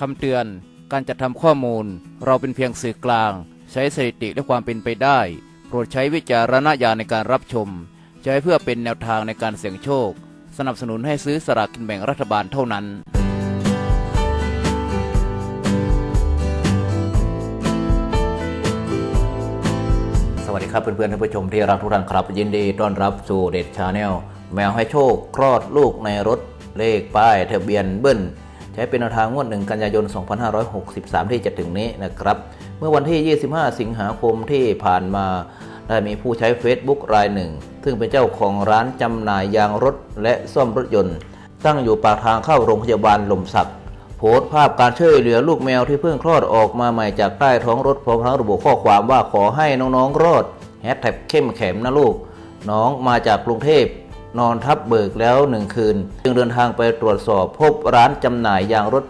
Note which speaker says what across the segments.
Speaker 1: คำเตือน การจัดทำข้อมูล เราเป็นเพียงสื่อกลาง ใช้สถิติและความเป็นไปได้ โปรดใช้วิจารณญาณในการรับชม ใช้เพื่อเป็นแนวทางในการเสี่ยงโชค สนับสนุนให้ซื้อสลากกินแบ่งรัฐบาลเท่านั้นสวัสดีครับเพื่อนๆท่านผู้ชมที่รักทุกท่านครับ ยินดีต้อนรับสู่เด็ดชาแนลแมวให้โชคคลอดลูกในรถเลขป้ายทะเบียนเบิ้ล ช้เป็นแนวทางงวดหนึ่งกันยายน 2563 ที่จะถึงนี้นะครับ เมื่อวันที่ 25 สิงหาคมที่ผ่านมาได้มีผู้ใช้ Facebook รายหนึ่ง ซึ่งเป็นเจ้าของร้านจำหน่ายยางรถและซ่อมรถยนต์ ตั้งอยู่ปากทางเข้าโรงพยาบาลลมสักโพสต์ภาพการช่วยเหลือลูกแมวที่เพิ่งคลอดออกมาใหม่จากใต้ท้องรถพร้อมทั้งระบุข้อความว่าขอให้น้องๆรอดแฮชแท็กเข้มแข็งนะลูก น้องมาจากกรุงเทพ นอนทับเบิกแล้วหนึ่งคืน จึงเดินทางไปตรวจสอบพบร้านจำหน่ายยางรถ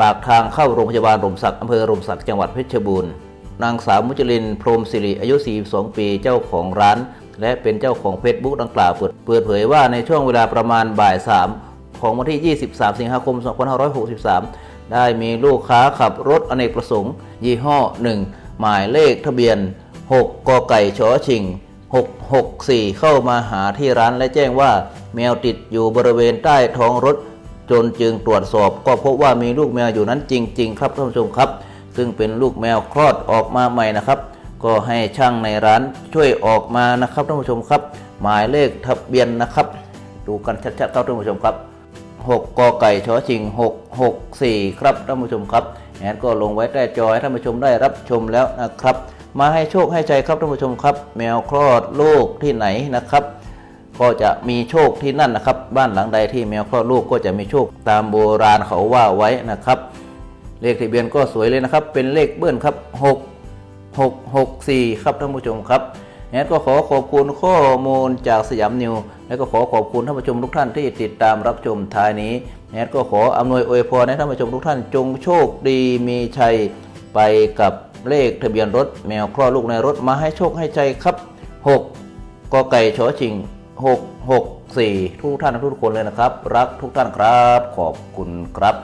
Speaker 1: ปากทางเข้าโรงพยาบาลรมศักดิ์อำเภอรมศักดิ์จังหวัดเพชรบูรณ์นางสาวมุจลินพรหมสิริอายุ 42 ปีเจ้าของร้าน และเป็นเจ้าของเฟซบุ๊กดังกล่าวเปิดเผยว่าในช่วงเวลาประมาณบ่าย3ของวันที่ 23 สิงหาคม 2563 ได้มีลูกค้าขับรถอเนกประสงค์ ยี่ห้อ 1 หมายเลขทะเบียน 6กกไก่ชอชิง 664 เข้ามาหาที่ร้านและแจ้งว่า แมวติดอยู่บริเวณใต้ท้องรถ จนจึงตรวจสอบ ก็พบว่ามีลูกแมวอยู่นั้นจริง ๆ ครับท่านผู้ชมครับ ซึ่งเป็นลูกแมวคลอดออกมาใหม่นะครับ ก็ให้ช่างในร้านช่วยออกมานะครับท่านผู้ชมครับ หมายเลขทะเบียนนะครับ ดูกันชัดๆครับท่านผู้ชมครับ6กอไก่ชอชิง 664 ครับท่านผู้ชมครับแอนก็ลงไว้ใต้จอให้ท่านผู้ชมได้รับชมแล้วนะครับ มาให้โชคให้ใจครับท่านผู้ชมครับ แมวคลอดลูกที่ไหนนะครับ ก็จะมีโชคที่นั่นนะครับ บ้านหลังใดที่แมวคลอดลูกก็จะมีโชคตามโบราณเขาว่าไว้นะครับ เลขทะเบียนก็สวยเลยนะครับ เป็นเลขเบิ้ลครับ6 6 6 4 ครับท่านผู้ชมครับแอดก็ขอขอบคุณข้อมูลจากสยามนิว และก็ขอขอบคุณท่านผู้ชมทุกท่านที่ติดตามรับชมท้ายนี้แอดก็ขออำนวยอวยพรให้ท่านผู้ชมทุกท่านจงโชคดีมีชัยไปกับ เลขทะเบียนรถแมวคลอดลูกในรถมาให้โชคให้ใจครับ 6กอไก่ชอชิง 6 6 4 ทุกท่านทุกคนเลยนะครับ รักทุกท่านครับ ขอบคุณครับ